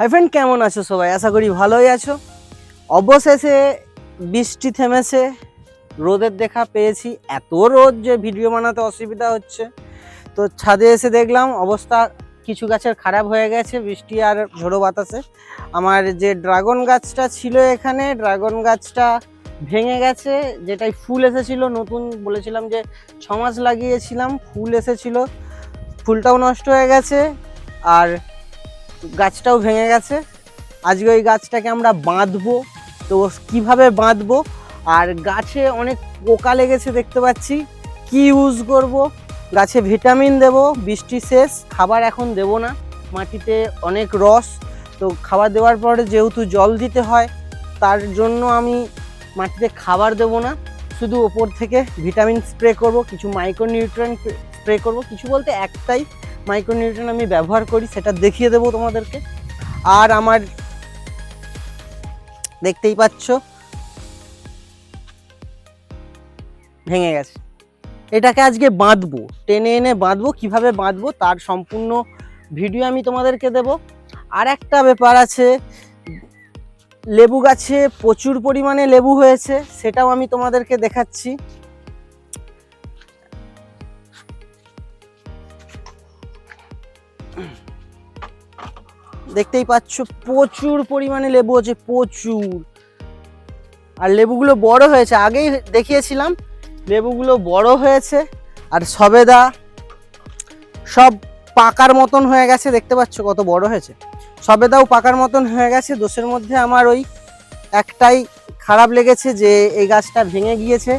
Hi friend কেমন আছো সবাই? আশা করি ভালোই আছো। অবশেষে বৃষ্টি থেমেছে। রোদের দেখা পেয়েছি। এত রোদ যে ভিডিও বানাতে অসুবিধা হচ্ছে। তো ছাদে এসে দেখলাম, অবস্থা কিছু গাছের খারাপ হয়ে গেছে, বৃষ্টি আর ঝোড়ো বাতাসে। আমার যে ড্রাগন গাছটা ছিল এখানে, ড্রাগন গাছটা ভেঙে গেছে, যেটাই ফুল এসেছিল, নতুন বলেছিলাম যে ছমাস লাগিয়েছিলাম, ফুল এসেছিল, ফুলটাও নষ্ট হয়ে গেছে। আর গাছটাও ভেঙে গেছে। আজকে ওই গাছটাকে আমরা বাঁধবো। তো কীভাবে বাঁধবো? আর গাছে অনেক পোকা লেগেছে দেখতে পাচ্ছি। কি ইউজ করব? গাছে ভিটামিন দেব, বৃষ্টি শেষ, খাবার এখন দেব না। মাটিতে অনেক রস। তো খাবার দেওয়ার পরে যেহেতু জল দিতে হয়, তার জন্য আমি মাটিতে খাবার দেব না। শুধু ওপর থেকে ভিটামিন স্প্রে করব, কিছু মাইক্রো মাইক্রোনিউট্রিয়েন্ট স্প্রে করব। কিছু বলতে একটাই মাইক্রোনিউট্রিয়েন্ট আমি ব্যবহার করি, সেটা দেখিয়ে দেবো তোমাদেরকে। আর আমার, দেখতেই পাচ্ছ, ভেঙে গেছে। এটাকে আজকে বাঁধবো, টেনে এনে বাঁধবো, কীভাবে বাঁধবো তার সম্পূর্ণ ভিডিও আমি তোমাদেরকে দেব। আর একটা ব্যাপার আছে, লেবু গাছে প্রচুর পরিমাণে লেবু হয়েছে, সেটাও আমি তোমাদেরকে দেখাচ্ছি। দেখতেই পাচ্ছ প্রচুর পরিমাণে লেবু আছে, প্রচুর। আর লেবুগুলো বড় হয়েছে, আগেই দেখিয়েছিলাম, লেবুগুলো বড় হয়েছে, আর সবেদা সব পাকার মতন হয়ে গেছে, দেখতে পাচ্ছ কত বড় হয়েছে। সবেদাও পাকার মতন হয়ে গেছে, দোষের মধ্যে আমার ওই একটাই খারাপ লেগেছে যে এই গাছটা ভেঙে গিয়েছে,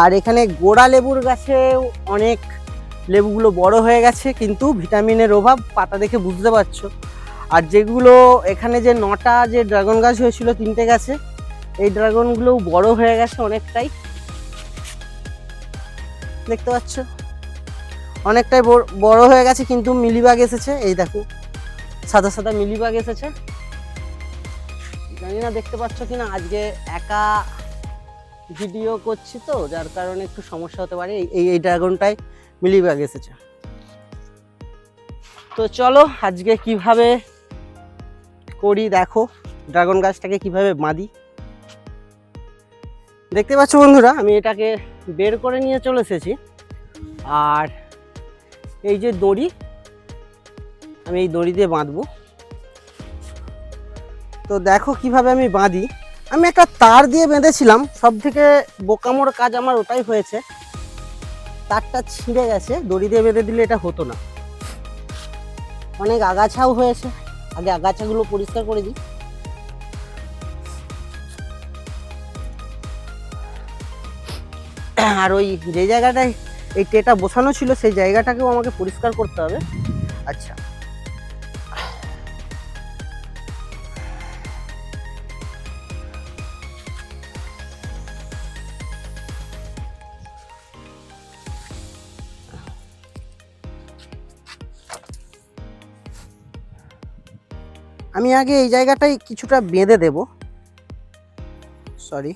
আর এখানে গোড়া লেবুর গাছেও অনেক লেবুগুলো বড় হয়ে গেছে, কিন্তু ভিটামিনের অভাব, পাতা দেখে বুঝতে পারছ। যেগুলো এখানে যে নটা যে ড্রাগন গাছ হয়েছিল, তিনটে গাছে, এই ড্রাগনগুলোও বড় হয়ে গেছে অনেকটাই। দেখতে পাচ্ছ? অনেকটাই বড়- হয়ে গেছে, কিন্তু মিলিবাগ এসেছে। এই দেখো, সাদা সাদা মিলিবাগ এসেছে। জানি না দেখতে পাচ্ছ কিনা, আজকে একা ভিডিও করছি তো, যার কারণে একটু সমস্যা হতে পারে। এই- এই ড্রাগনটায় মিলিবাগ এসেছে। তো চলো, আজকে কীভাবে করি, দেখো ড্রাগন গাছটাকে কীভাবে বাঁধি। দেখতে পাচ্ছ বন্ধুরা, আমি এটাকে বের করে নিয়ে চলে এসেছি। আর এই যে দড়ি, আমি এই দড়ি দিয়ে বাঁধবো। তো দেখো কীভাবে আমি বাঁধি। আমি একটা তার দিয়ে বেঁধেছিলাম সব থেকে বোকামোর কাজ আমার ওটাই হয়েছে। তারটা ছিঁড়ে গেছে, দড়ি দিয়ে বেঁধে দিলে এটা হতো না। অনেক আগাছাও হয়েছে। আগে আগাছাগুলো পরিষ্কার করে দিই। আর ওই যে জায়গাটায়, এই টেটা বসানো ছিল, সেই জায়গাটাকেও আমাকে পরিষ্কার করতে হবে। আচ্ছা। আমি আগে এই জায়গাটাই কিছুটা বেঁধে দেব। সরি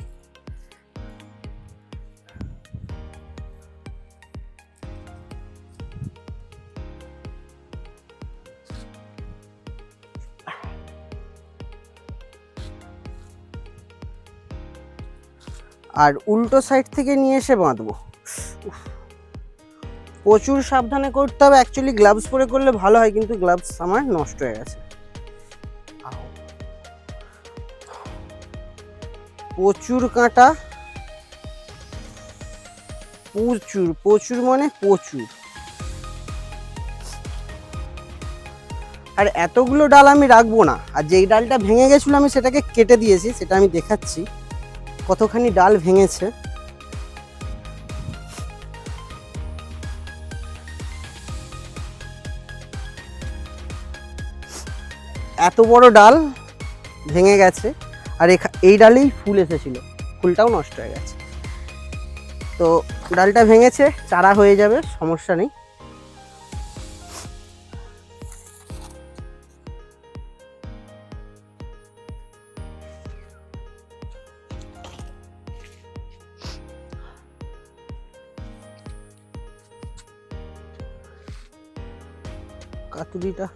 আর উল্টো সাইড থেকে নিয়ে এসে বাঁধবো। প্রচুর সাবধানে করতে হবে। অ্যাকচুয়ালি গ্লাভস পরে করলে ভালো হয়, কিন্তু গ্লাভস আমার নষ্ট হয়ে গেছে। প্রচুর কাঁটা, প্রচুর প্রচুর মানে প্রচুর। আর এতগুলো ডাল আমি রাখব না। আর যেই ডালটা ভেঙে গেছিল আমি সেটাকে কেটে দিয়েছি, সেটা আমি দেখাচ্ছি। কতখানি ডাল ভেঙেছে। এত বড় ডাল ভেঙে গেছে। আর এই ডালেই ফুল এসেছিল। ফুলটাও নষ্ট হয়ে গেছে। তো ডালটা ভেঙেছে, চারা হয়ে যাবে, সমস্যা নেই। কাতুরিটা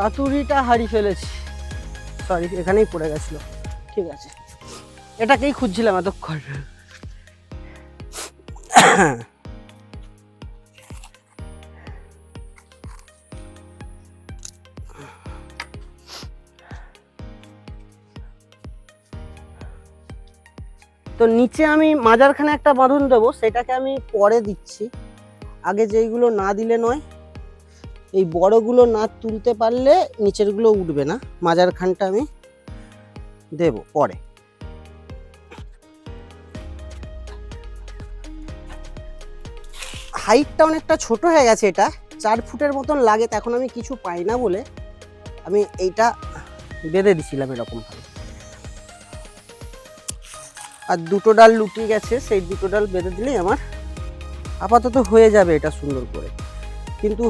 কাতুরিটা হারিয়ে ফেলেছি। সরি এখানেই পড়ে গেছিল। ঠিক আছে। এটাকেই খুঁজছিলাম এতক্ষণ। তো নিচে আমি মাজারখানে একটা বাঁধন দেবো, সেটাকে আমি পরে দিচ্ছি। আগে যেইগুলো না দিলে নয় এই বড়গুলো না তুলতে পারলে নিচেরগুলো উঠবে না। মাজারখানটা আমি দেব পরে। হাইটটা অনেকটা ছোট হয়ে গেছে এটা। চার ফুটের মতন লাগে, তো এখন আমি কিছু পাই না বলে আমি এইটা বেঁধে দিছিলাম এরকম আর দুটো ডাল লুটিয়ে গেছে, সেই দুটো ডাল বেঁধে দিলেই আমার আপাতত হয়ে যাবে এটা সুন্দর করে। কিন্তু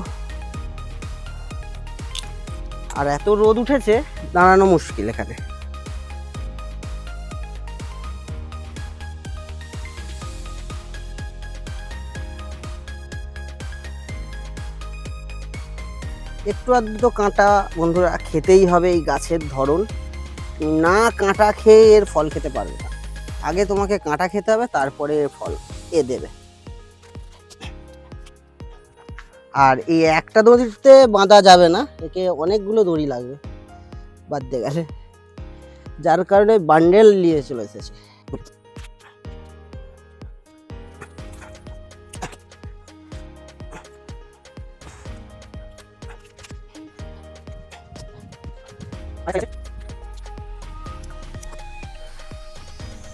আর এত রোদ উঠেছে, দাঁড়ানো মুশকিল এখানে। একটু আধটু কাঁটা বন্ধুরা খেতেই হবে এই গাছের ধরন। না কাঁটা খেয়ে এর ফল খেতে পারবে না। আগে তোমাকে কাঁটা খেতে হবে, তারপরে ফল, এ দেবে। আর এই একটা দড়িতে বাঁধা যাবে না, একে অনেকগুলো দড়ি লাগবে। বাঁধতে গেলে। যার কারণে বান্ডেল নিয়ে চলে এসেছে।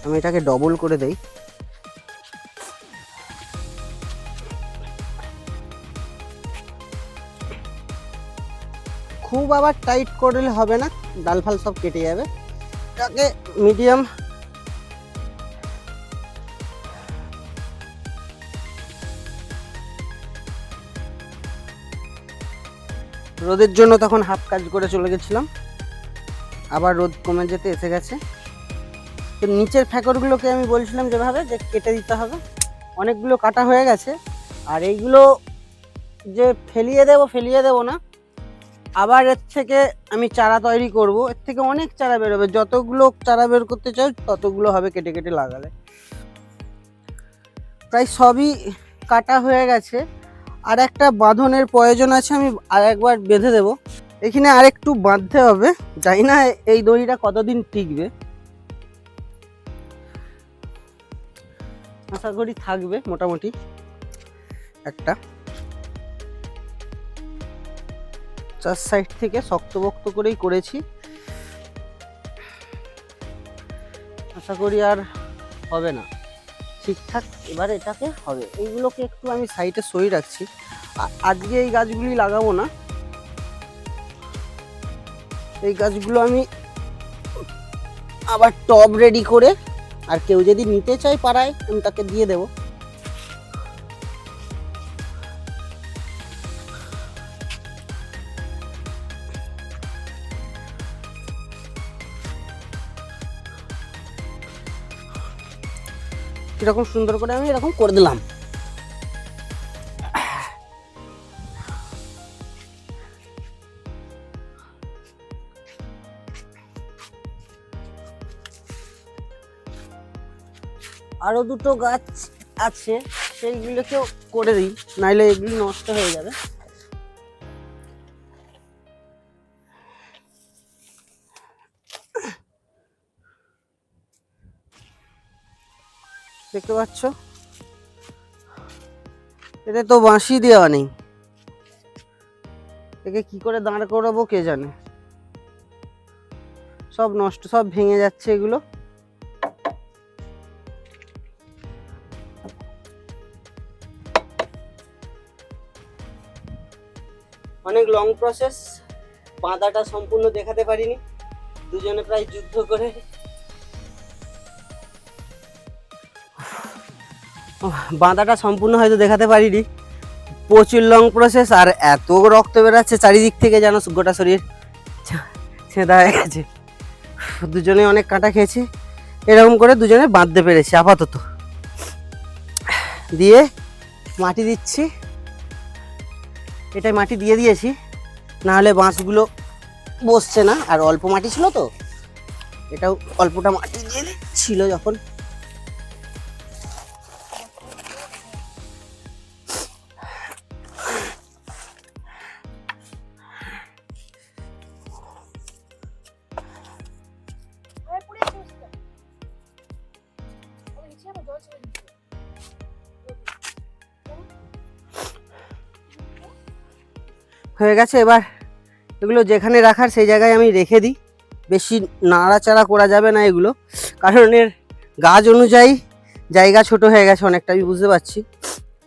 আমি এটাকে ডবল করে দেই। খুব আবার টাইট করলে হবে না, ডাল ফাল সব কেটে যাবে। এটাকে মিডিয়াম রোদের জন্য তখন হাফ কাজ করে চলে গেছিলাম। আবার রোদ কমে যেতে এসে গেছে। তো নিচের ফ্যাকরগুলোকে আমি বলছিলাম যেভাবে যে কেটে দিতে হবে। অনেকগুলো কাটা হয়ে গেছে। আর এইগুলো যে ফেলিয়ে দেবো ফেলিয়ে দেবো না আবার এর থেকে আমি চারা তৈরি করব। এর থেকে অনেক চারা বেরোবে। যতগুলো চারা বের করতে চাও, ততগুলো হবে কেটে কেটে লাগালে। প্রায় সবই কাটা হয়ে গেছে। আর একটা বাঁধনের প্রয়োজন আছে, আমি আর একবার বেঁধে দেবো। এখানে আর একটু বাঁধতে হবে। জানি না এই দড়িটা কতদিন টিকবে। আশা করি থাকবে মোটামুটি। একটা। চার সাইড থেকে শক্তপোক্ত করেই করেছি। আশা করি আর হবে না। ঠিকঠাক এবার এটাকে হবে। এইগুলোকে একটু আমি সাইডে সই রাখছি। আজকে এই গাছগুলি লাগাবো না। এই গাছগুলো আমি আবার টব রেডি করে আর কেউ যদি নিতে চায় পাড়ায়, আমি তাকে দিয়ে দেবো। এরকম সুন্দর করে আমি এরকম করে দিলাম। আরও দুটো গাছ আছে, সেইগুলোকেও করে দিই, নাইলে এগুলি নষ্ট হয়ে যাবে। দেখতে পাচ্ছ? এতে তো বাঁশি দেওয়া নেই। একে কি করে দাঁড় করাবো কে জানে? সব নষ্ট, সব ভেঙে যাচ্ছে এগুলো। অনেক লং প্রসেস বাঁধাটা সম্পূর্ণ দেখাতে পারিনি। দুজনে প্রায় যুদ্ধ করে বাঁধাটা সম্পূর্ণ হয়তো দেখাতে পারিনি। প্রচুর লং প্রসেস আর এত রক্ত বেরাচ্ছে চারিদিক থেকে যেন গোটা শরীর ছেঁদা হয়ে গেছে। দুজনে অনেক কাটা খেয়েছি। এরকম করে দুজনে বাঁধতে পেরেছি আপাতত। দিয়ে মাটি দিচ্ছি। এটাই মাটি দিয়ে দিয়েছি। না হলে বাঁশগুলো বসছে না। আর অল্প মাটি ছিল তো। এটাও অল্পটা মাটি দিয়ে ছিল যখন। হয়ে গেছে। এবার এগুলো যেখানে রাখার সেই জায়গায় আমি রেখে দিই। বেশি নাড়াচাড়া করা যাবে না এগুলো। কারণ এর গাছ অনুযায়ী জায়গা ছোট হয়ে গেছে অনেকটা, আমি বুঝতে পারছি।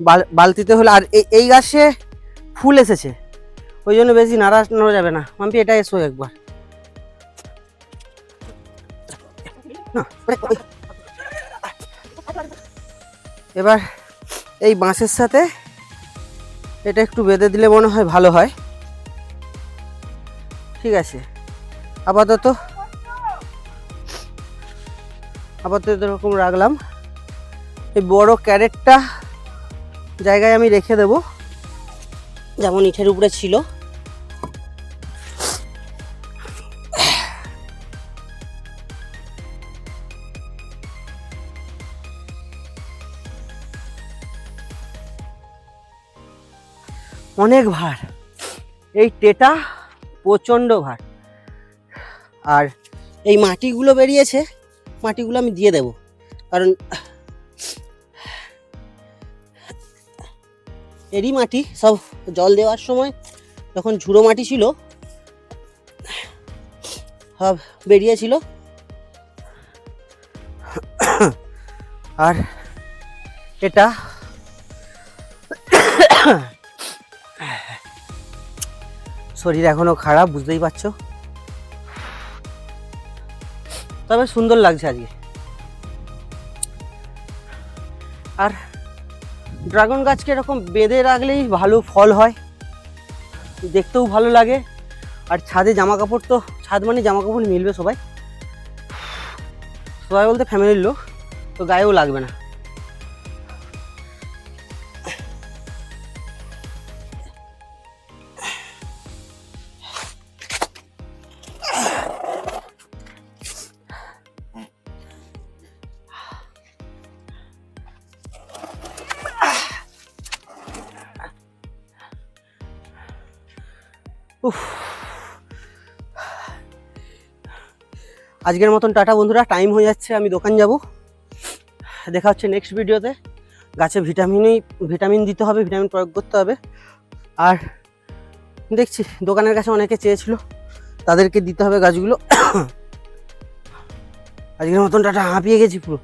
বাল বালতিতে হলে আর এই- গাছে ফুল এসেছে। ওই জন্য বেশি নাড়ানো যাবে না। মাম্পি, এটা এসো একবার। এবার এই বাঁশের সাথে এটা একটু বেঁধে দিলে মনে হয় ভালো হয়। ঠিক আছে। আপাতত আপাতত এরকম রাখলাম। এই বড় ক্যারেটটা জায়গায় আমি রেখে দেব। যেমন ইঠের উপরে ছিল। অনেক ভার। এই টেটা প্রচণ্ড ভার। আর এই মাটিগুলো বেরিয়েছে, মাটিগুলো আমি দিয়ে দেব। কারণ এরই মাটি, সব জল দেওয়ার সময় যখন ঝুড়ো মাটি ছিল, সব বেরিয়েছিল। আর এটা শরীর এখনও খারাপ, বুঝতেই পারছ? তবে সুন্দর লাগছে আজকে। আর ড্রাগন গাছকে এরকম বেঁধে রাখলেই ভালো ফল হয়। দেখতেও ভালো লাগে। আর ছাদে জামা কাপড় তো, ছাদ মানে জামা কাপড় মিলবে সবাই। সবাই বলতে ফ্যামিলির লোক, তো গায়েও লাগবে না। আজকের মতন টাটা বন্ধুরা টাইম হয়ে যাচ্ছে, আমি দোকান যাব। দেখা হচ্ছে নেক্সট ভিডিওতে গাছে ভিটামিনই ভিটামিন দিতে হবে ভিটামিন প্রয়োগ করতে হবে। আর দেখছি, দোকানের কাছে অনেকে চেয়েছিল, তাদেরকে দিতে হবে গাছগুলো। আজকের মতন টাটা, হাঁপিয়ে গেছি পুরো।